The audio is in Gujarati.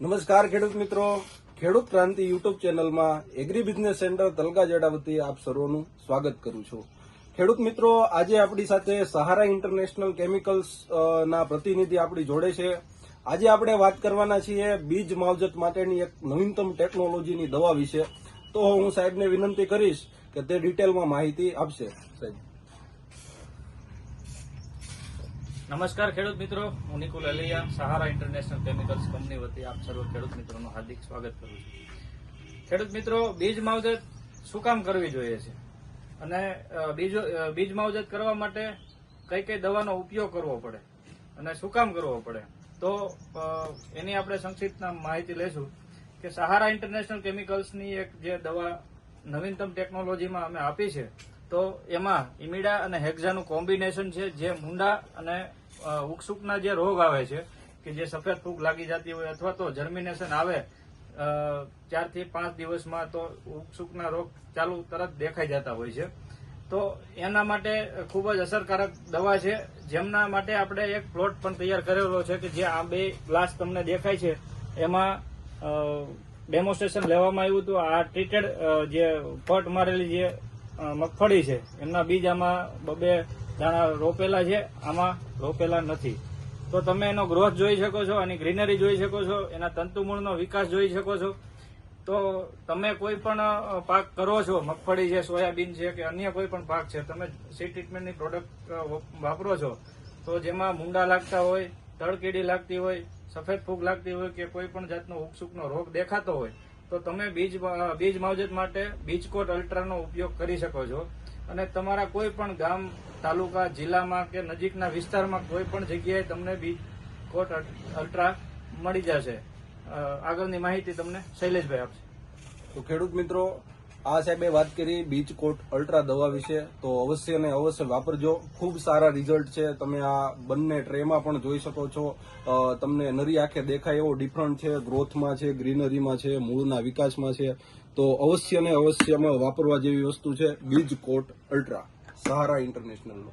નમસ્કાર ખેડૂત મિત્રો. ખેડૂત ક્રાંતિ યુટ્યુબ ચેનલમાં એગ્રી બિઝનેસ સેન્ટર તલકા જેડા વતી આપ સર્વનું સ્વાગત કરું છું. ખેડૂત મિત્રો, આજે આપણી સાથે સહારા ઇન્ટરનેશનલ કેમિકલ્સ ના પ્રતિનિધિ આપણી જોડે છે. આજે આપણે વાત કરવાના છીએ બીજ માવજત માટેની એક નવીનતમ ટેકનોલોજીની દવા વિશે. તો હું સાહેબને વિનંતી કરીશ કે તે ડિટેલમાં માહિતી આપશે. સાહેબ. નમસ્કાર ખેડૂત મિત્રો, હું Nikul Aliya, Sahara International Chemicals company વતી આપ સર્વ ખેડૂત મિત્રોનું હાર્દિક સ્વાગત કરું છું. ખેડૂત મિત્રો, બીજ માવજત શું કામ કરવી જોઈએ છે? અને બીજો બીજ માવજત કરવા માટે કઈ કઈ દવાનો ઉપયોગ કરવો પડે? અને શું કામ કરવો પડે? તો એની આપણે સંક્ષિપ્ત માહિતી લઈશું કે સહારા ઇન્ટરનેશનલ કેમિકલ્સની એક જે દવા નવીનતમ ટેકનોલોજીમાં અમે આપી છે તો એમાં ઇમિડા અને હેક્ઝાનું કોમ્બિનેશન છે, જે મુંડા અને ઉકસુકના જે રોગ આવે છે, કે જે સફેદ ફૂગ લાગી જતી હોય અથવા તો જર્મિનેશન આવે ચારથી પાંચ દિવસમાં તો ઉકસુકના રોગ ચાલુ તરત દેખાઈ જતા હોય છે. તો એના માટે ખૂબ જ અસરકારક દવા છે. જેમના માટે આપણે એક પ્લોટ પણ તૈયાર કરેલો છે કે જે આ બે ગ્લાસ તમને દેખાય છે, એમાં ડેમોન્સ્ટ્રેશન લેવામાં આવ્યું હતું. આ ટ્રીટેડ જે પટ મારેલી જે મગફળી છે. એમના બીજ આમાં બબે દાણા રોપેલા છે. આમાં રોપેલા નથી. તો તમે એનો ગ્રોથ જોઈ શકો છો એની ગ્રીનરી જોઈ શકો છો, એના તંતુમૂળનો વિકાસ જોઈ શકો છો. તો તમે કોઈ પણ પાક કરો છો, મગફળી છે, સોયાબીન છે કે અન્ય કોઈ પણ પાક છે, તમે સી ટ્રીટમેન્ટની પ્રોડક્ટ વાપરો છો, તો જેમાં મુંડા લાગતા હોય, તળકીડી લાગતી હોય, સફેદ ફૂગ લાગતી હોય કે કોઈ પણ જાતનો ઉકસુકનો રોગ દેખાતો હોય તો તમે બીજ બીજ માવજત માટે બીજકોટ અલ્ટ્રાનો ઉપયોગ કરી શકો છો. અને તમારા કોઈ પણ ગામ, તાલુકા, જિલ્લામાં કે નજીકના વિસ્તારમાં કોઈ પણ જગ્યાએ તમને બીજકોટ અલ્ટ્રા મળી જશે. આગળની માહિતી તમને શૈલેષભાઈ આપશે. તો ખેડૂત મિત્રો આ સાહેબે વાત કરી, બીચ કોટ અલ્ટ્રા દવા વિશે. તો અવશ્ય ને અવશ્ય વાપરજો. ખૂબ સારા રિઝલ્ટ છે. તમે આ બંને ટ્રેમાં પણ જોઈ શકો છો. તમને નરી આંખે દેખાય એવો ડિફરન્ટ છે. ગ્રોથમાં છે, ગ્રીનરીમાં છે, મૂળના વિકાસમાં છે. તો અવશ્ય ને અવશ્યમાં વાપરવા જેવી વસ્તુ છે. બીજ કોટ અલ્ટ્રા. સહારા ઇન્ટરનેશનલનો.